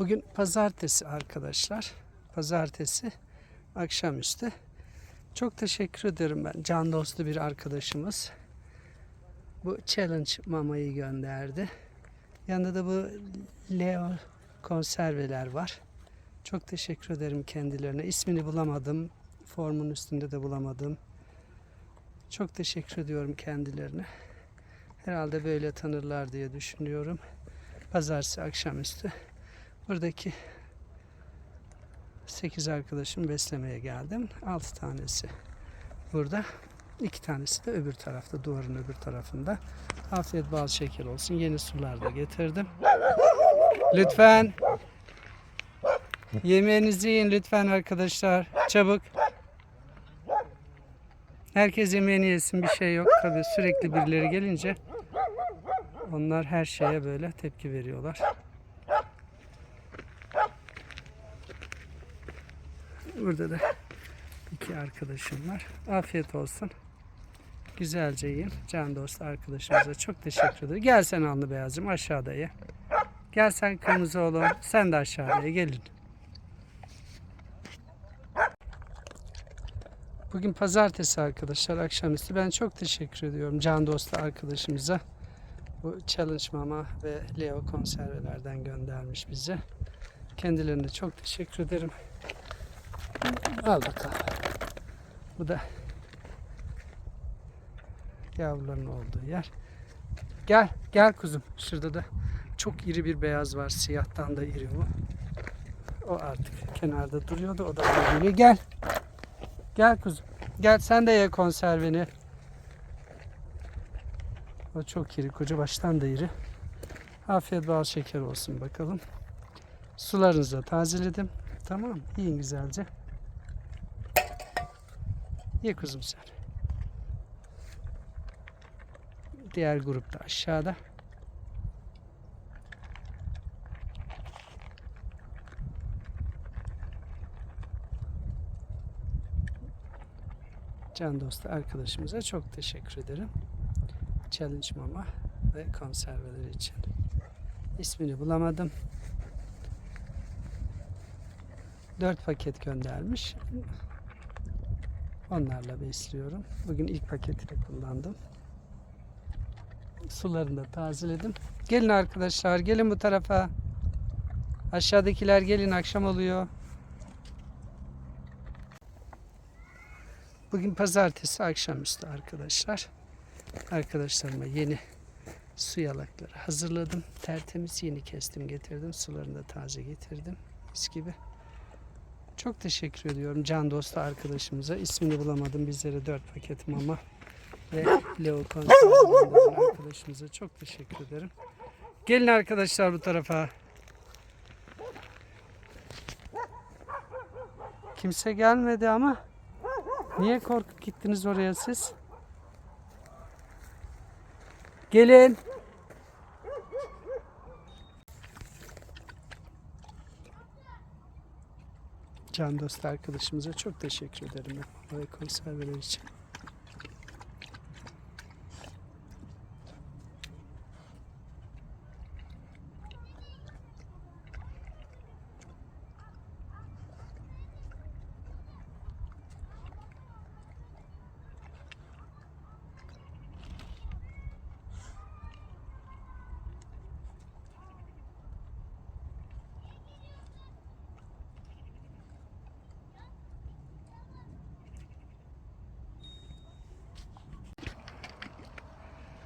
Bugün pazartesi arkadaşlar. Pazartesi akşamüstü. Çok teşekkür ederim ben. Can dostu bir arkadaşımız. Bu challenge mamayı gönderdi. Yanında da bu Leo konserveler var. Çok teşekkür ederim kendilerine. İsmini bulamadım. Formun üstünde de bulamadım. Çok teşekkür ediyorum kendilerine. Herhalde böyle tanırlar diye düşünüyorum. Pazartesi akşamüstü buradaki 8 arkadaşım beslemeye geldim. 6 tanesi burada. 2 tanesi de öbür tarafta, duvarın öbür tarafında. Afiyet bal şeker olsun. Yeni sular da getirdim. Lütfen yemeğinizi yiyin lütfen arkadaşlar. Çabuk. Herkes yemeğini yesin bir şey yok. Tabii sürekli birileri gelince onlar her şeye böyle tepki veriyorlar. Burada da iki arkadaşım var. Afiyet olsun. Güzelce yiyin. Can dost arkadaşımıza çok teşekkür ederim. Gel sen Anlı Beyazcığım aşağıda ye. Gel sen kırmızı oğlum. Sen de aşağıya gelin. Bugün pazartesi arkadaşlar akşamüstü. Ben çok teşekkür ediyorum Can Dost arkadaşımıza. Bu Challenge Mama ve Leo konservelerden göndermiş bize. Kendilerine çok teşekkür ederim. Al bakalım. Bu da yavruların olduğu yer. Gel, gel kuzum. Şurada da çok iri bir beyaz var. Siyahtan da iri bu. O artık kenarda duruyordu. O da geliyor. Gel. Gel kuzum. Gel sen de ye konserveni. O çok iri. Koca baştan da iri. Afiyet bal şeker olsun bakalım. Sularınızı da tazeledim. Tamam? Yiyin güzelce. Ye kuzum sen. Diğer grup da aşağıda. Can dostu arkadaşımıza çok teşekkür ederim. Challenge Mama ve konserveleri için. İsmini bulamadım. 4 paket göndermiş. Onlarla besliyorum. Bugün ilk paketini kullandım. Sularını da tazeledim. Gelin arkadaşlar, gelin bu tarafa. Aşağıdakiler gelin, akşam oluyor. Bugün pazartesi akşamüstü arkadaşlar. Arkadaşlarıma yeni su yalakları hazırladım. Tertemiz yeni kestim getirdim. Sularını da taze getirdim. Mis gibi. Çok teşekkür ediyorum can dostu arkadaşımıza. İsmini bulamadım. Bizlere 4 paket mama ve Leo arkadaşımıza çok teşekkür ederim. Gelin arkadaşlar bu tarafa. Kimse gelmedi ama niye korkup gittiniz oraya siz? Gelin. Can dost arkadaşımıza çok teşekkür ederim ve konserveler için.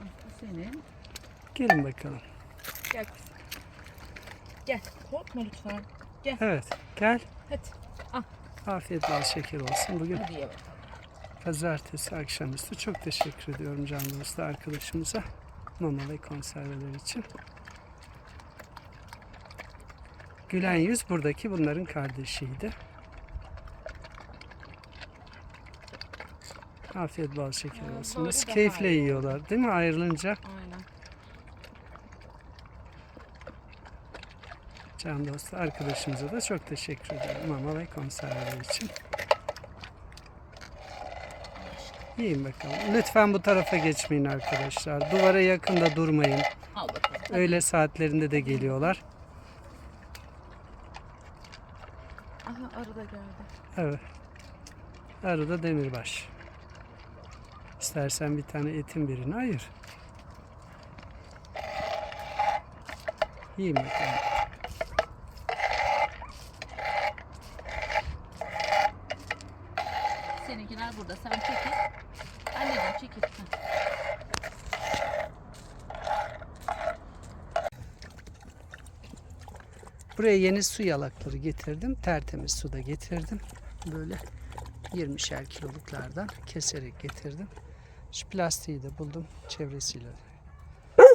Bu senin. Gelin bakalım. Gel kızım. Gel. Korkma lütfen. Evet gel. Hadi. Afiyet bal şeker olsun. Bugün Hadi ye bakalım. pazartesi akşamüstü. Çok teşekkür ediyorum can dostu arkadaşımıza. Mama ve konserveler için. Gülen Yüz buradaki bunların kardeşiydi. Afiyet bal şeker olsun. Nasıl keyifle yiyorlar değil mi ayrılınca? Aynen. Can dostu arkadaşımıza da çok teşekkür ederim mama ve konserveler için. Yiyin bakalım. Lütfen bu tarafa geçmeyin arkadaşlar. Duvara yakında durmayın. Al bakalım. Öğle saatlerinde de geliyorlar. Aha arı da geldi. Evet. Arada demirbaş. İstersen bir tane etin birini ayır. Yiyeyim bakalım. Seninkiler burada. Sen çekil. Anneciğim çekil. Buraya yeni su yalakları getirdim. Tertemiz suda getirdim. Böyle 20'şer kiloluklardan keserek getirdim. Şu plastiği de buldum çevresiyle.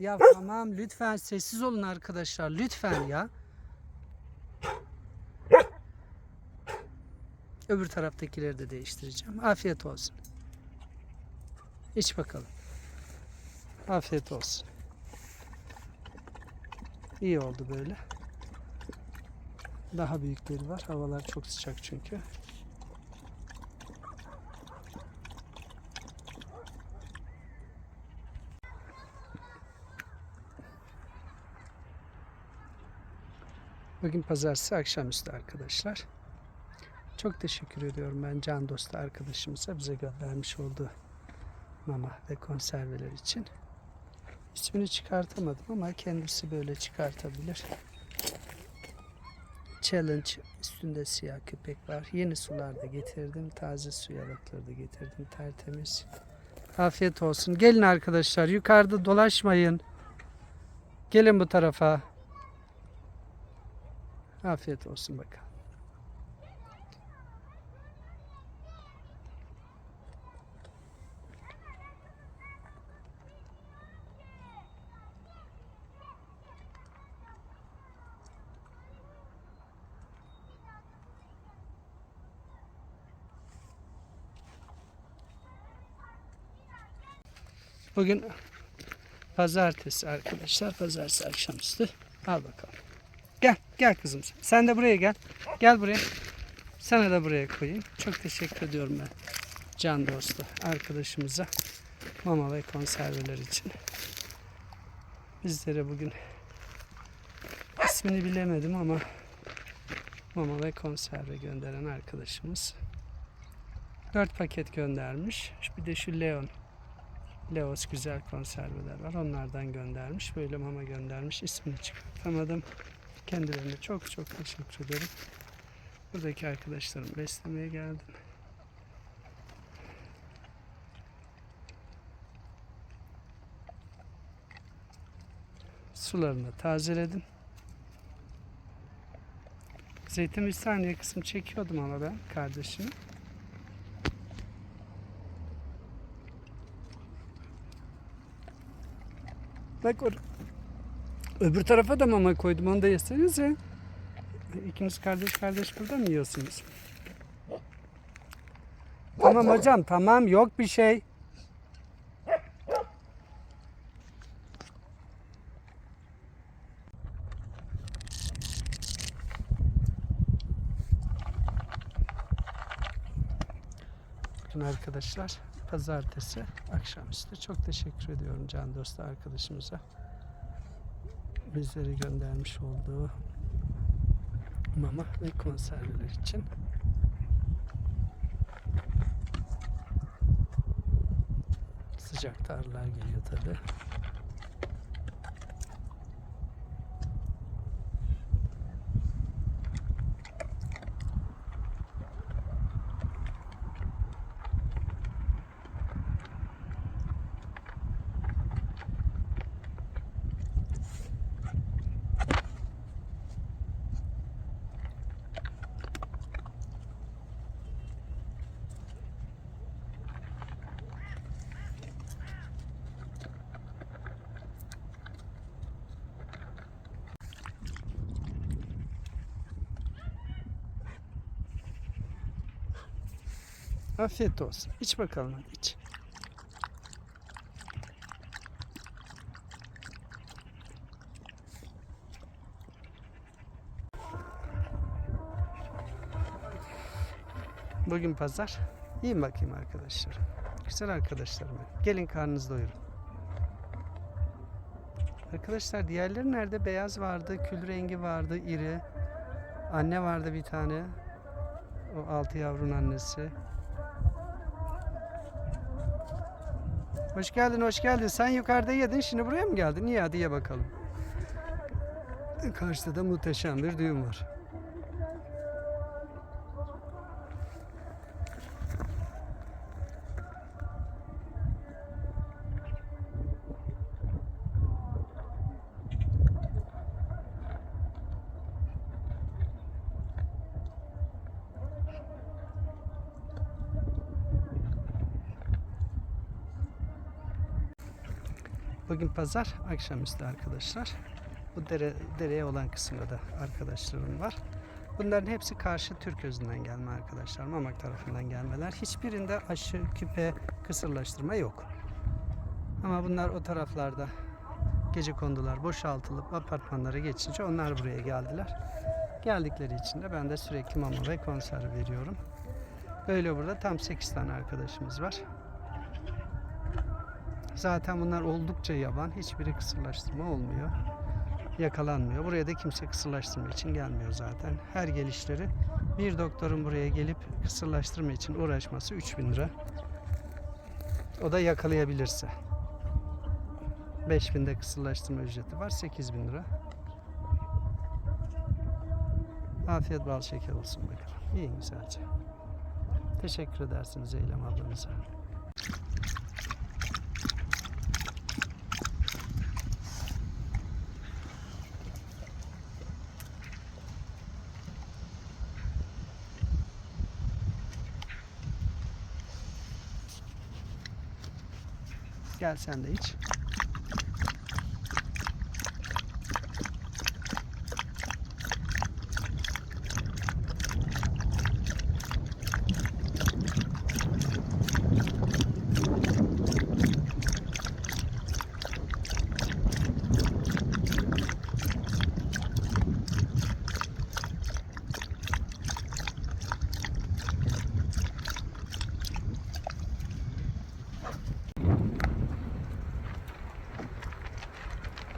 Ya tamam lütfen sessiz olun arkadaşlar. Lütfen ya. Öbür taraftakileri de değiştireceğim. Afiyet olsun. İç bakalım. Afiyet olsun. İyi oldu böyle. Daha büyükleri var. Havalar çok sıcak çünkü. Bugün pazartesi akşamüstü arkadaşlar. Çok teşekkür ediyorum ben can dostu arkadaşımıza bize göndermiş olduğu mama ve konserveler için. İsmini çıkartamadım ama kendisi böyle çıkartabilir. Challenge üstünde siyah köpek var. Yeni sular da getirdim. Taze su yalıkları da getirdim. Tertemiz. Afiyet olsun. Gelin arkadaşlar yukarıda dolaşmayın. Gelin bu tarafa. Afiyet olsun bakalım. Bugün pazartesi arkadaşlar. Pazartesi akşamüstü. Al bakalım. Gel, kızım. sen. Sen de buraya gel. Gel buraya. Sana da buraya koyayım. Çok teşekkür ediyorum ben. Can dostu arkadaşımıza mama ve konserveler için. Bizlere bugün ismini bilemedim ama mama ve konserve gönderen arkadaşımız 4 paket göndermiş. Bir de şu Leon Leos güzel konserveler var. Onlardan göndermiş. Böyle mama göndermiş. İsmini çıkartamadım. Kendilerine çok çok teşekkür ederim. Buradaki arkadaşlarım beslemeye geldim. Sularını tazeledim. Zeytin bir saniye kısmı çekiyordum ama ben kardeşimi. Bak or Öbür tarafa da mama koydum. Onu da yesenize. İkiniz kardeş kardeş burada mı yiyorsunuz? Tamam hocam tamam yok bir şey. Bakın arkadaşlar pazartesi akşamüstü çok teşekkür ediyorum can dostu arkadaşımıza bizlere göndermiş olduğu mama ve konserveler için. Sıcak arılar geliyor tabi. Afiyet olsun. İç bakalım hadi iç. Bugün pazar. Yiyin bakayım arkadaşlar. Güzel arkadaşlarım. Gelin karnınızı doyurun. Arkadaşlar diğerleri nerede? Beyaz vardı, kül rengi vardı, iri. Anne vardı bir tane. O altı yavrunun annesi. Hoş geldin, hoş geldin. Sen yukarıda yedin, şimdi buraya mı geldin? Niye? Hadi ye bakalım. Karşıda da muhteşem bir düğün var. Bugün pazar, akşamüstü arkadaşlar. Bu dere, dereye olan kısımda da arkadaşlarım var. Bunların hepsi karşı Türk özünden gelme arkadaşlar. Mamak tarafından gelmeler. Hiçbirinde aşı, küpe, kısırlaştırma yok. Ama bunlar o taraflarda gece kondular boşaltılıp apartmanlara geçince onlar buraya geldiler. Geldikleri için de ben de sürekli mama ve konserve veriyorum. Böyle burada tam 8 tane arkadaşımız var. Zaten bunlar oldukça yaban. Hiçbiri kısırlaştırma olmuyor. Yakalanmıyor. Buraya da kimse kısırlaştırma için gelmiyor zaten. Her gelişleri bir doktorun buraya gelip kısırlaştırma için uğraşması 3000 lira. O da yakalayabilirse. 5000'de kısırlaştırma ücreti var. 8000 lira. Afiyet bal şeker olsun bakalım. İyi güzelce. Teşekkür edersiniz Eylem ablanıza. Gel sen de iç.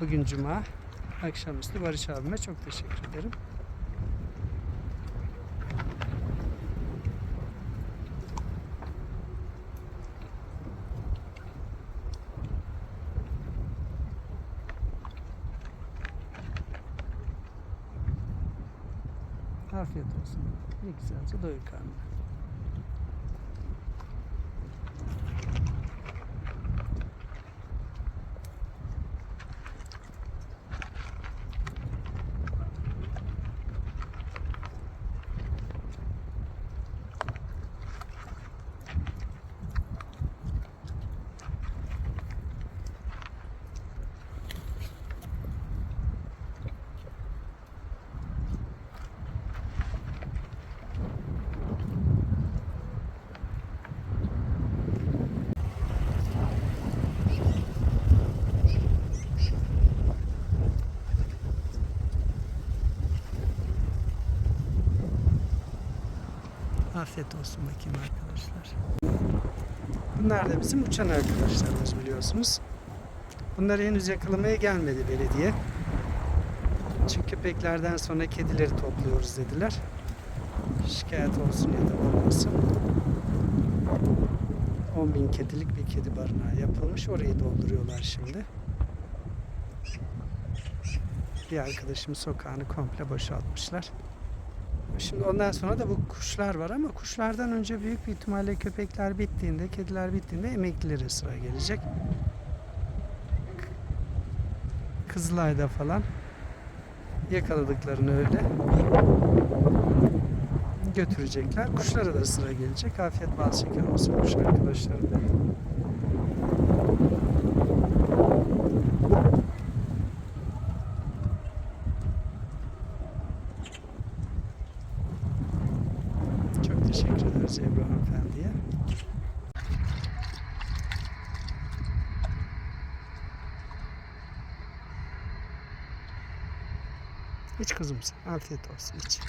Bugün cuma. Akşamüstü Barış abime çok teşekkür ederim. Afiyet olsun. Ne güzelce doyur karnına. Afiyet olsun bakayım arkadaşlar. Bunlar da bizim uçan arkadaşlarımız biliyorsunuz. Bunları henüz yakalamaya gelmedi belediye. Çünkü köpeklerden sonra kedileri topluyoruz dediler. Şikayet olsun ya da olmasın. 10 bin kedilik bir kedi barınağı yapılmış. Orayı dolduruyorlar şimdi. Bir arkadaşım sokağını komple boşaltmışlar. Şimdi ondan sonra da bu kuşlar var ama kuşlardan önce büyük bir ihtimalle köpekler bittiğinde, kediler bittiğinde emeklilere sıra gelecek. Kızılay'da falan yakaladıklarını öyle götürecekler. Kuşlara da sıra gelecek. Afiyet bal şeker olsun kuş arkadaşlarım. Çok teşekkür ederiz Ebru hanımefendiye. İç kızım sen. Afiyet olsun iç.